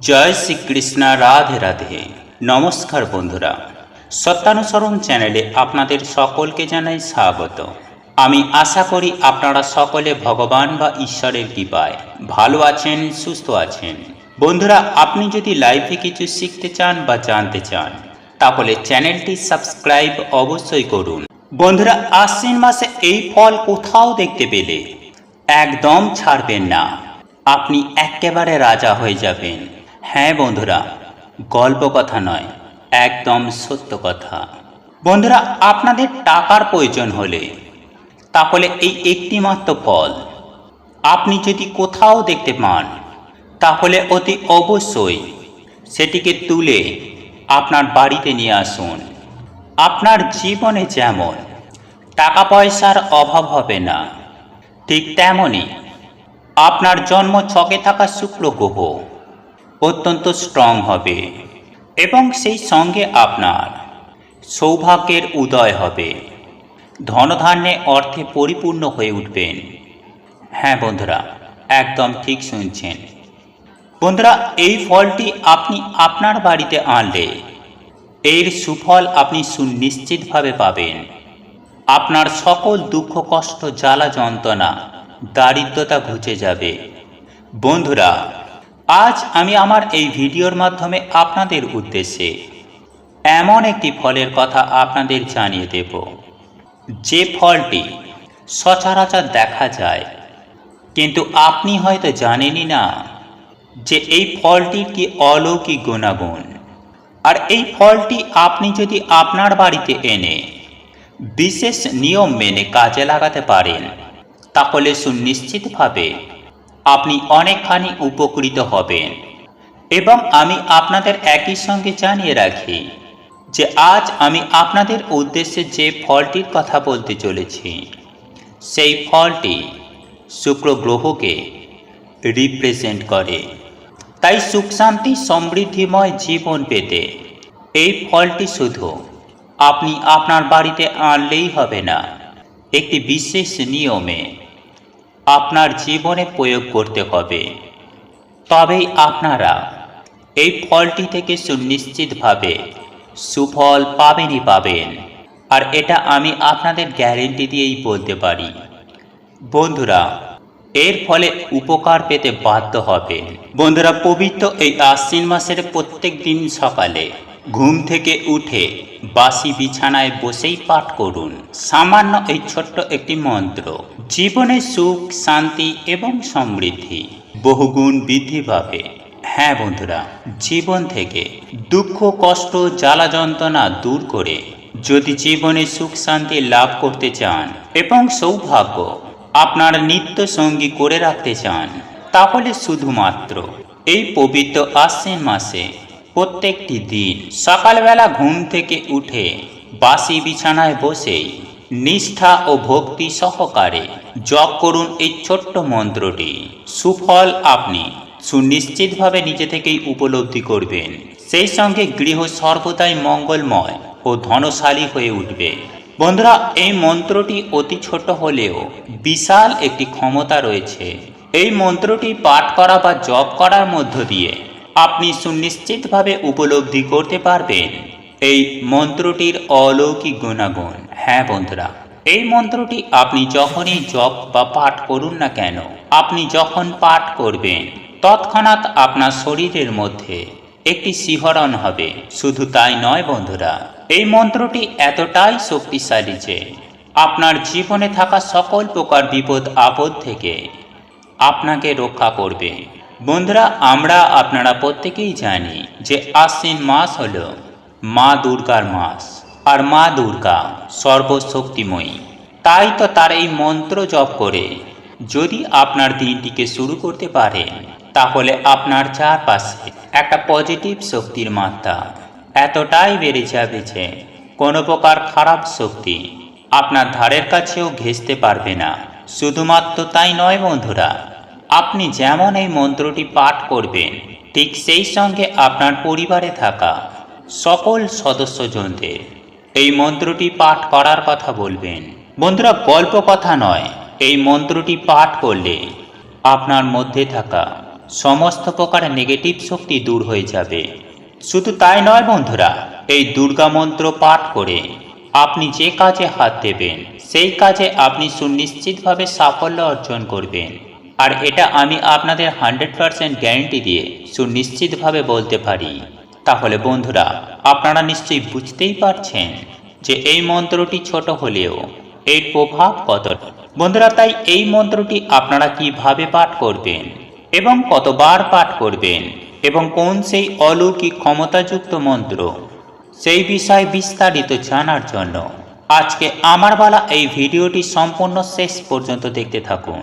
জয় শ্রীকৃষ্ণ, রাধে রাধে। নমস্কার বন্ধুরা। সত্যানুসরণ চ্যানেলে আপনাদের সকলকে জানাই স্বাগত। আমি আশা করি আপনারা সকলে ভগবান বা ঈশ্বরের কৃপায় ভালো আছেন, সুস্থ আছেন। বন্ধুরা, আপনি যদি লাইফে কিছু শিখতে চান বা জানতে চান, তাহলে চ্যানেলটি সাবস্ক্রাইব অবশ্যই করুন। বন্ধুরা, আশ্বিন মাসে এই ফল কোথাও দেখতে পেলে? একদম ছাড়বেন না। আপনি একেবারে রাজা হয়ে যাবেন। হ্যাঁ বন্ধুরা, গল্প কথা নয়, একদম সত্য কথা। বন্ধুরা, আপনাদের টাকার প্রয়োজন হলে, তাহলে এই একটি মাত্র ফল। আপনি যদি কোথাও দেখতে পান, তাহলে অতি অবশ্যই সেটিকে তুলে আপনার বাড়িতে নিয়ে আসুন। আপনার জীবনে যেমন টাকা পয়সার অভাব হবে না, ঠিক তেমনই আপনার জন্ম ছকে থাকা শুক্র গ্রহ। অত্যন্ত স্ট্রং হবে এবং সেই সঙ্গে আপনার সৌভাগ্যের উদয় হবে। ধনধান্যে অর্থে পরিপূর্ণ হয়ে উঠবেন। হ্যাঁ বন্ধুরা, একদম ঠিক শুনছেন। বন্ধুরা, এই ফলটি আপনি আপনার বাড়িতে আনলে এর সুফল আপনি সুনিশ্চিতভাবে পাবেন। আপনার সকল দুঃখ, কষ্ট, জ্বালা, যন্ত্রণা, দারিদ্রতা ঘুচে যাবে। বন্ধুরা আজ আমি আমার এই ভিডিওর মাধ্যমে আপনাদের উদ্দেশ্যে এমন একটি ফলের কথা আপনাদের জানিয়ে দেব। যে ফলটি সচরাচর দেখা যায়, কিন্তু আপনি হয়তো জানেনই না যে এই ফলটির কি অলৌকিক গুণাগুণ। আর এই ফলটি আপনি যদি আপনার বাড়িতে এনে বিশেষ নিয়ম মেনে কাজে লাগাতে পারেন, তাহলে সুনিশ্চিতভাবে আপনি অনেকখানি উপকৃত হবেন। এবং আমি আপনাদের একই সঙ্গে জানিয়ে রাখি যে আজ আমি আপনাদের উদ্দেশ্যে যে ফলটির কথা বলতে চলেছি, সেই ফলটি শুক্র গ্রহকে রিপ্রেজেন্ট করে। তাই সুখ শান্তি সমৃদ্ধিময় জীবন পেতে এই ফলটি শুধু আপনি আপনার বাড়িতে আনলেই হবে না, একটি বিশেষ নিয়মে আপনার জীবনে প্রয়োগ করতে হবে। তবেই আপনারা এই ফলটি থেকে সুনিশ্চিতভাবে সুফল পাবেনই পাবেন। আর এটা আমি আপনাদের গ্যারেন্টি দিয়েই বলতে পারি। বন্ধুরা, এর ফলে উপকার পেতে বাধ্য হবেন। বন্ধুরা, পবিত্র এই আশ্বিন মাসের প্রত্যেক দিন সকালে ঘুম থেকে উঠে বাসি বিছানায় বসেই পাঠ করুন। সামান্য এই ছোট্ট একটি মন্ত্র। জীবনে সুখ, শান্তি এবং সমৃদ্ধি বহুগুণ বৃদ্ধি পাবে। হ্যাঁ বন্ধুরা, জীবন থেকে দুঃখ, কষ্ট, জ্বালা যন্ত্রণা দূর করে যদি জীবনে সুখ, শান্তি লাভ করতে চান এবং সৌভাগ্য আপনার নিত্য সঙ্গী করে রাখতে চান, তাহলে শুধুমাত্র এই পবিত্র আশ্বিন মাসে প্রত্যেকটি দিন সকালবেলা ঘুম থেকে উঠে বাসি বিছানায় বসেই নিষ্ঠা ও ভক্তি সহকারে জপ করুন এই ছোট্ট মন্ত্রটি। সুফল আপনি সুনিশ্চিতভাবে নিজে থেকেই উপলব্ধি করবেন। সেই সঙ্গে গৃহ সর্বদাই মঙ্গলময় ও ধনশালী হয়ে উঠবে। বন্ধুরা, এই মন্ত্রটি অতি ছোট হলেও বিশাল একটি ক্ষমতা রয়েছে। এই মন্ত্রটি পাঠ করা বা জপ করার মধ্য দিয়ে আপনি সুনিশ্চিতভাবে উপলব্ধি করতে পারবেন। এই মন্ত্রটির অলৌকিক গুণাগুণ। হ্যাঁ বন্ধুরা, এই মন্ত্রটি আপনি যখনই জপ বা পাঠ করুন না কেন, আপনি যখন পাঠ করবেন, তৎক্ষণাৎ আপনার শরীরের মধ্যে একটি শিহরণ হবে। শুধু তাই নয়, বন্ধুরা, এই মন্ত্রটি এতটাই শক্তিশালী যে আপনার জীবনে থাকা সকল প্রকার বিপদ আপদ থেকে আপনাকে রক্ষা করবে। বন্ধুরা, আমরা আপনারা প্রত্যেকেই জানি যে আশ্বিন মাস হল মা দুর্গার মাস আর মা দুর্গা সর্বশক্তিময়ী। তাই তো তার এই মন্ত্র জপ করে যদি আপনার দিনটিকে শুরু করতে পারেন, তাহলে আপনার চারপাশে একটা পজিটিভ শক্তির মাত্রা এতটাই বেড়ে যাবে যে কোনো প্রকার খারাপ শক্তি আপনার ধারের কাছেও ঘেঁষতে পারবে না। শুধুমাত্র তাই নয় বন্ধুরা আপনি যেমন এই মন্ত্রটি পাঠ করবেন, ঠিক সেই সঙ্গে আপনার পরিবারে থাকা সকল সদস্যজনদের এই মন্ত্রটি পাঠ করার কথা বলবেন। বন্ধুরা, গল্প কথা নয়, এই মন্ত্রটি পাঠ করলে আপনার মধ্যে থাকা সমস্ত প্রকার নেগেটিভ শক্তি দূর হয়ে যাবে। শুধু তাই নয় বন্ধুরা, এই দুর্গা মন্ত্র পাঠ করে আপনি যে কাজে হাত দেবেন, সেই কাজে আপনি সুনিশ্চিতভাবে সাফল্য অর্জন করবেন। আর এটা আমি আপনাদের হান্ড্রেড পারসেন্ট গ্যারেন্টি দিয়ে সুনিশ্চিতভাবে বলতে পারি। তাহলে বন্ধুরা, আপনারা নিশ্চয়ই বুঝতেই পারছেন যে এই মন্ত্রটি ছোট হলেও এর প্রভাব কত। বন্ধুরা, তাই এই মন্ত্রটি আপনারা কীভাবে পাঠ করবেন এবং কতবার পাঠ করবেন এবং কোন সেই অলৌকিক ক্ষমতাযুক্ত মন্ত্র, সেই বিষয়ে বিস্তারিত জানার জন্য আজকে আমার বলা এই ভিডিওটি সম্পূর্ণ শেষ পর্যন্ত দেখতে থাকুন।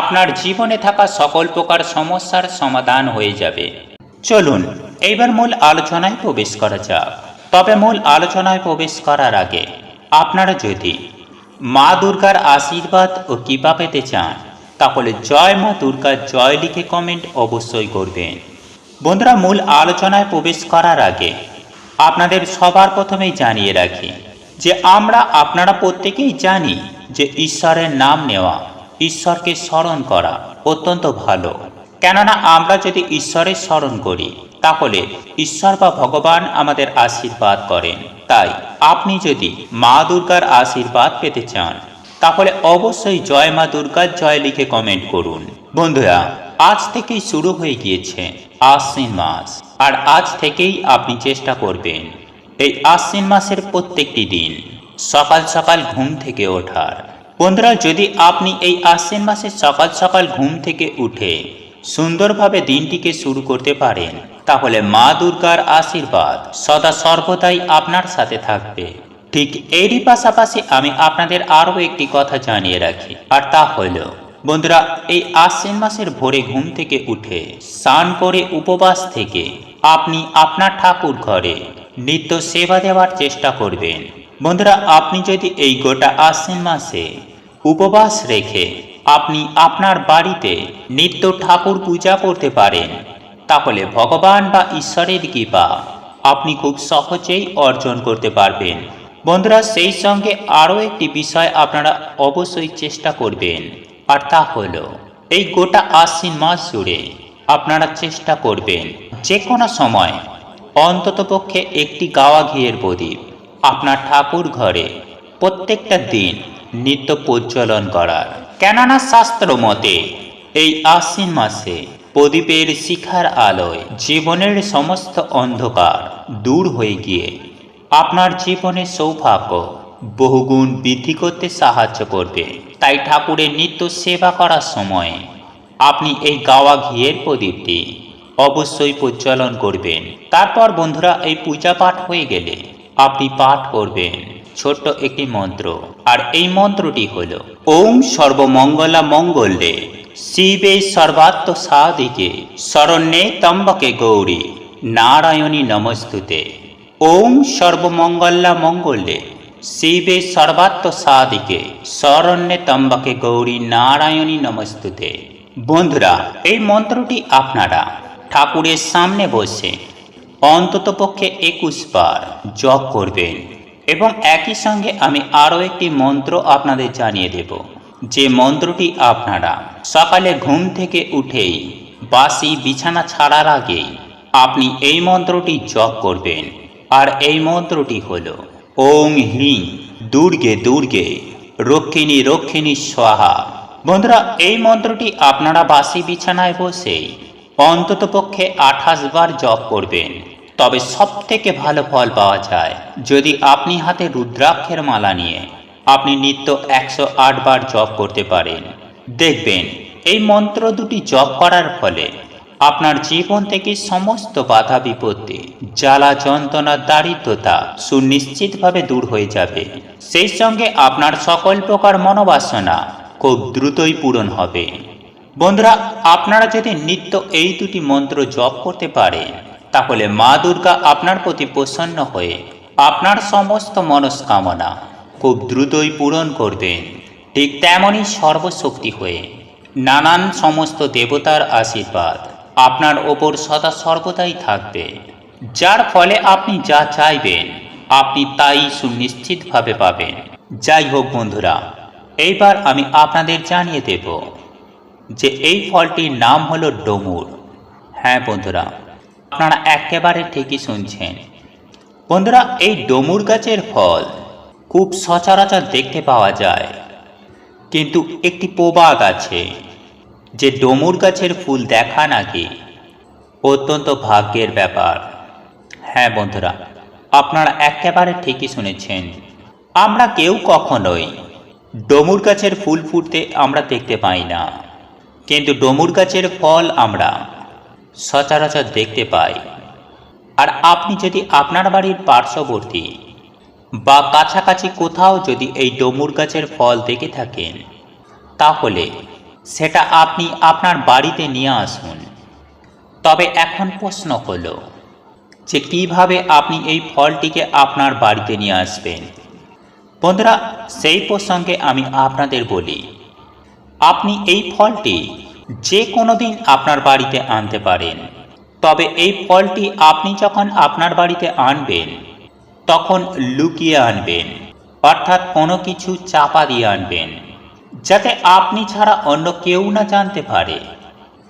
আপনার জীবনে থাকা সকল প্রকার সমস্যার সমাধান হয়ে যাবে। চলুন, এইবার মূল আলোচনায় প্রবেশ করা যাক। তবে মূল আলোচনায় প্রবেশ করার আগে, আপনারা যদি মা দুর্গার আশীর্বাদ ও কৃপা পেতে চান, তাহলে জয় মা দুর্গার জয় লিখে কমেন্ট অবশ্যই করবেন। বন্ধুরা, মূল আলোচনায় প্রবেশ করার আগে, আপনাদের সবার প্রথমেই জানিয়ে রাখি যে আমরা আপনারা প্রত্যেকেই জানি যে ঈশ্বরের নাম নেওয়া ঈশ্বরকে স্মরণ করা অত্যন্ত ভালো। কেননা আমরা যদি ঈশ্বরের স্মরণ করি, তাহলে ঈশ্বর বা ভগবান আমাদের আশীর্বাদ করেন। তাই আপনি যদি মা দুর্গার আশীর্বাদ পেতে চান, তাহলে অবশ্যই জয় মা দুর্গার জয় লিখে কমেন্ট করুন। বন্ধুরা, আজ থেকেই শুরু হয়ে গিয়েছে আশ্বিন মাস, আর আজ থেকেই আপনি চেষ্টা করবেন এই আশ্বিন মাসের প্রত্যেকটি দিন। সকাল সকাল ঘুম থেকে ওঠার বন্ধুরা, যদি আপনি এই আশ্বিন মাসে সকাল সকাল ঘুম থেকে উঠে সুন্দরভাবে দিনটিকে শুরু করতে পারেন, তাহলে মা দুর্গার আশীর্বাদ সদা সর্বদাই আপনার সাথে থাকবে। ঠিক এরই পাশাপাশি আমি আপনাদের আরও একটি কথা জানিয়ে রাখি, আর তা হল, বন্ধুরা, এই আশ্বিন মাসের ভোরে ঘুম থেকে উঠে স্নান করে উপবাস থেকে আপনি আপনার ঠাকুর ঘরে নিত্য সেবা দেওয়ার চেষ্টা করবেন। বন্ধুরা, আপনি যদি এই গোটা আশ্বিন মাসে উপবাস রেখে আপনি আপনার বাড়িতে নিত্য ঠাকুর পূজা করতে পারেন, তাহলে ভগবান বা ঈশ্বরের কৃপা আপনি খুব সহজেই অর্জন করতে পারবেন। বন্ধুরা, সেই সঙ্গে আরও একটি বিষয় আপনারা অবশ্যই চেষ্টা করবেন, আর তা হলো, এই গোটা আশ্বিন মাস জুড়ে আপনারা চেষ্টা করবেন যে কোনো সময় অন্ততপক্ষে একটি গাওয়া ঘিয়ের প্রদীপ আপনার ঠাকুর ঘরে প্রত্যেকটা দিন নিত্য প্রজ্বলন করার। কেননা শাস্ত্র মতে এই আশ্বিন মাসে প্রদীপের শিখার আলোয় জীবনের সমস্ত অন্ধকার দূর হয়ে গিয়ে আপনার জীবনে সৌভাগ্য বহুগুণ বৃদ্ধি করতে সাহায্য করবে। তাই ঠাকুরের নিত্য সেবা করার সময় আপনি এই গাওয়া ঘিয়ের প্রদীপটি অবশ্যই প্রজ্বলন করবেন। তারপর বন্ধুরা এই পূজা পাঠ হয়ে গেলে আপনি পাঠ করবেন। ছোট্ট একটি মন্ত্র। আর এই মন্ত্রটি হল ওম সর্বমঙ্গলা মঙ্গলে শিবে সর্বাত্ম সাদিকে শরণ্যে তম্বকে গৌরী, নারায়ণী নমস্তুতে। ওম সর্বমঙ্গলা মঙ্গলে শিবে সর্বাত্ম সাদিকে শরণ্যে তম্বকে গৌরী, নারায়ণী নমস্তুতে। বন্ধুরা, এই মন্ত্রটি আপনারা ঠাকুরের সামনে বসে অন্ততপক্ষে একুশ বার জপ করবেন। এবং একই সঙ্গে আমি আরও একটি মন্ত্র আপনাদের জানিয়ে দেব। যে মন্ত্রটি আপনারা সকালে ঘুম থেকে উঠেই বাসি বিছানা ছাড়ার আগেই আপনি এই মন্ত্রটি জপ করবেন। আর এই মন্ত্রটি হল, ওং হ্লিং দুর্গে দুর্গে, রক্ষিণী রক্ষিণী স্বাহা। বন্ধুরা, এই মন্ত্রটি আপনারা বাসি বিছানায় বসেই অন্ততপক্ষে আঠাশ বার জপ করবেন। তবে সব থেকে ভালো ফল পাওয়া যায়। যদি আপনি হাতে রুদ্রাক্ষের মালা নিয়ে আপনি নিত্য একশো আট বার জপ করতে পারেন, দেখবেন এই মন্ত্র দুটি জপ করার ফলে আপনার জীবন থেকে সমস্ত বাধা বিপত্তি, জ্বালা যন্ত্রণা, দারিদ্রতা সুনিশ্চিতভাবে দূর হয়ে যাবে। সেই সঙ্গে আপনার সকল প্রকার মনোবাসনা খুব দ্রুতই পূরণ হবে। বন্ধুরা, আপনারা যদি নিত্য এই দুটি মন্ত্র জপ করতে পারেন তাহলে মা দুর্গা আপনার প্রতি প্রসন্ন হয়ে আপনার সমস্ত মনস্কামনা খুব দ্রুতই পূরণ করবেন। ঠিক তেমনই সর্বশক্তি হয়ে নানান সমস্ত দেবতার আশীর্বাদ আপনার ওপর সদা সর্বদাই থাকবে। যার ফলে আপনি যা চাইবেন, আপনি তাই সুনিশ্চিতভাবে পাবেন। যাই হোক বন্ধুরা, এইবার আমি আপনাদের জানিয়ে দেব যে এই ফলটির নাম হলো ডমুর। হ্যাঁ বন্ধুরা আপনারা একেবারে ঠিকই শুনছেন। বন্ধুরা, এই ডমুর গাছের ফল খুব সচরাচর দেখতে পাওয়া যায়। কিন্তু একটি প্রবাদ আছে যে ডমুর গাছের ফুল দেখা নাকি অত্যন্ত ভাগ্যের ব্যাপার। হ্যাঁ বন্ধুরা, আপনারা একেবারে ঠিকই শুনেছেন। আমরা কেউ কখনোই ডমুর গাছের ফুল ফুটতে আমরা দেখতে পাই না। কিন্তু ডমুর গাছের ফল আমরা সচরাচর দেখতে পাই। আর আপনি যদি আপনার বাড়ির পার্শ্ববর্তী বা কাছাকাছি কোথাও যদি এই ডমুর গাছের ফল দেখে থাকেন, তাহলে সেটা আপনি আপনার বাড়িতে নিয়ে আসুন। তবে এখন প্রশ্ন হলো যে কীভাবে আপনি এই ফলটিকে আপনার বাড়িতে নিয়ে আসবেন? বন্ধুরা, সেই প্রসঙ্গে আমি আপনাদের বলি, আপনি এই ফলটি যে কোনো দিন আপনার বাড়িতে আনতে পারেন। তবে এই ফলটি আপনি যখন আপনার বাড়িতে আনবেন, তখন লুকিয়ে আনবেন, অর্থাৎ কোনো কিছু চাপা দিয়ে আনবেন, যাতে আপনি ছাড়া অন্য কেউ না জানতে পারে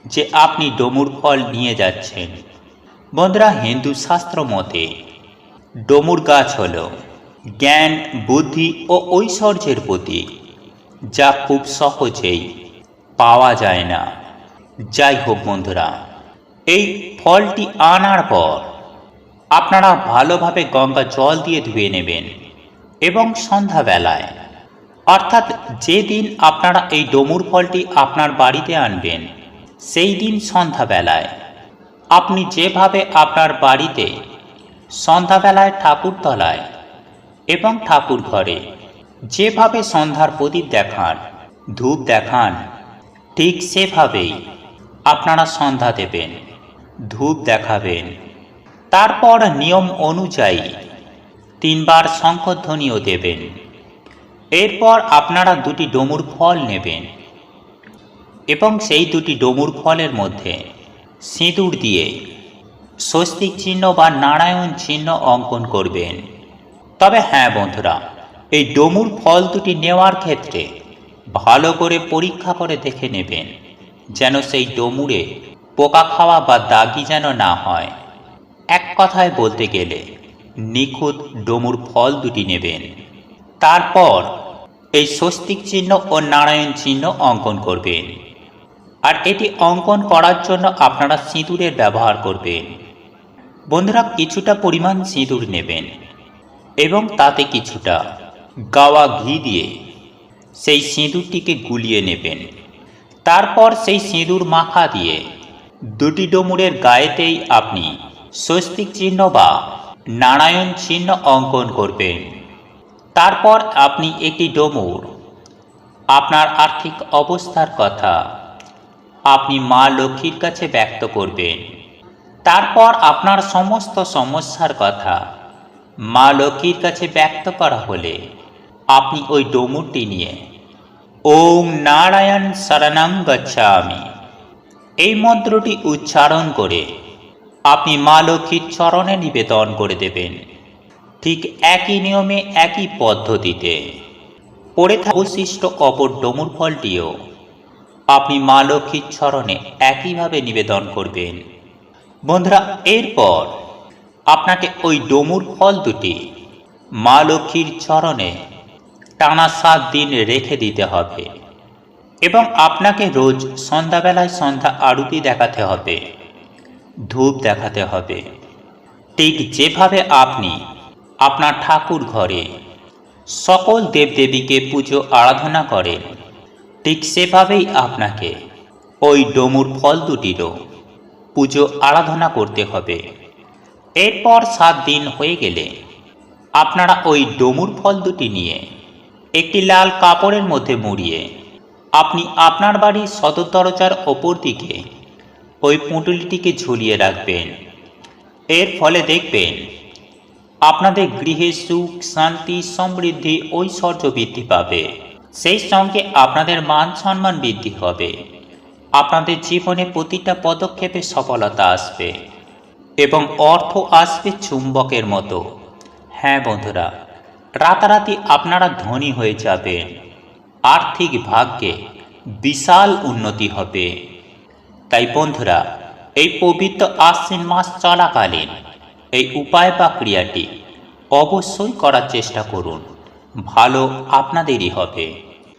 যে আপনি ডমুর ফল নিয়ে যাচ্ছেন। বন্ধুরা, হিন্দু শাস্ত্র মতে ডমুর গাছ হল জ্ঞান, বুদ্ধি ও ঐশ্বর্যের প্রতীক, যা খুব সহজেই পাওয়া যায় না যাই হোক বন্ধুরা, এই ফলটি আনার পর আপনারা ভালোভাবে গঙ্গা জল দিয়ে ধুয়ে নেবেন এবং সন্ধ্যাবেলায়। অর্থাৎ যে দিন আপনারা এই ডমুর ফলটি আপনার বাড়িতে আনবেন, সেই দিন সন্ধ্যাবেলায়। আপনি যেভাবে আপনার বাড়িতে সন্ধ্যাবেলায় ঠাকুরতলায় এবং ঠাকুর ঘরে যেভাবে সন্ধ্যার প্রদীপ দেখান, ধূপ দেখান ঠিক সেভাবেই আপনারা সন্ধ্যা দেবেন, ধূপ দেখাবেন। তারপর নিয়ম অনুযায়ী তিনবার শঙ্খধ্বনিও দেবেন। এরপর আপনারা দুটি ডমুর ফল নেবেন এবং সেই দুটি ডমুর ফলের মধ্যে সিঁদুর দিয়ে স্বস্তিক চিহ্ন বা নারায়ণ চিহ্ন অঙ্কন করবেন। তবে হ্যাঁ বন্ধুরা, এই ডমুর ফল দুটি নেওয়ার ক্ষেত্রে ভালো করে পরীক্ষা করে দেখে নেবেন, যেন সেই ডমুরে পোকা খাওয়া বা দাগি যেন না হয়। এক কথায় বলতে গেলে, নিখুঁত ডমুর ফল দুটি নেবেন। তারপর এই স্বস্তিক চিহ্ন ও নারায়ণ চিহ্ন অঙ্কন করবেন। আর এটি অঙ্কন করার জন্য আপনারা সিঁদুরের ব্যবহার করবেন। বন্ধুরা, কিছুটা পরিমাণ সিঁদুর নেবেন এবং তাতে কিছুটা গাওয়া ঘি দিয়ে সেই সিঁদুরটিকে গুলিয়ে নেবেন। তারপর সেই সিঁদুর মাখা দিয়ে দুটি ডমুরের গায়েতেই আপনি স্বস্তিক চিহ্ন বা নারায়ণ চিহ্ন অঙ্কন করবেন। তারপর আপনি একটি ডমুর, আপনার আর্থিক অবস্থার কথা আপনি মা লক্ষ্মীর কাছে ব্যক্ত করবেন। তারপর আপনার সমস্ত সমস্যার কথা মা লক্ষ্মীর কাছে ব্যক্ত করা হলে আপনি ওই ডমুরটি নিয়ে, ওম নারায়ণ শরণাং গচ্ছামি। এই মন্ত্রটি উচ্চারণ করে আপনি মা লক্ষ্মীর চরণে নিবেদন করে দেবেন। ঠিক একই নিয়মে, একই পদ্ধতিতে পড়ে থাকা অবশিষ্ট অপর ডমুর ফলটিও আপনি মা লক্ষ্মীর চরণে একইভাবে নিবেদন করবেন। বন্ধুরা, এরপর আপনাকে ওই ডমুর ফল দুটি মা লক্ষ্মীর চরণে টানা সাত দিন রেখে দিতে হবে। এবং আপনাকে রোজ সন্ধ্যাবেলায় সন্ধ্যা আরতি দেখাতে হবে, ধূপ দেখাতে হবে। ঠিক যেভাবে আপনি আপনার ঠাকুর ঘরে সকল দেবদেবীকে পুজো আরাধনা করেন, ঠিক সেভাবেই আপনাকে ওই ডমুর ফল দুটিরও পুজো আরাধনা করতে হবে। এরপর সাত দিন হয়ে গেলে আপনারা ওই ডমুর ফল দুটি নিয়ে একটি লাল কাপড়ের মধ্যে মুড়িয়ে আপনি আপনার বাড়ির সদর দরজার ওপর দিকে ওই পুঁটুলিটিকে ঝুলিয়ে রাখবেন। এর ফলে দেখবেন আপনাদের গৃহে সুখ, শান্তি, সমৃদ্ধি, ঐশ্বর্য বৃদ্ধি পাবে। সেই সঙ্গে আপনাদের মান সম্মান বৃদ্ধি হবে। আপনাদের জীবনে প্রতিটা পদক্ষেপে সফলতা আসবে এবং অর্থ আসবে চুম্বকের মতো। হ্যাঁ বন্ধুরা রাতারাতি আপনারা ধনী হয়ে যাবেন আর্থিক ভাগ্যে বিশাল উন্নতি হবে। তাই বন্ধুরা, এই পবিত্র আশ্বিন মাস চলাকালীন এই উপায় বা ক্রিয়াটি অবশ্যই করার চেষ্টা করুন। ভালো আপনাদেরই হবে।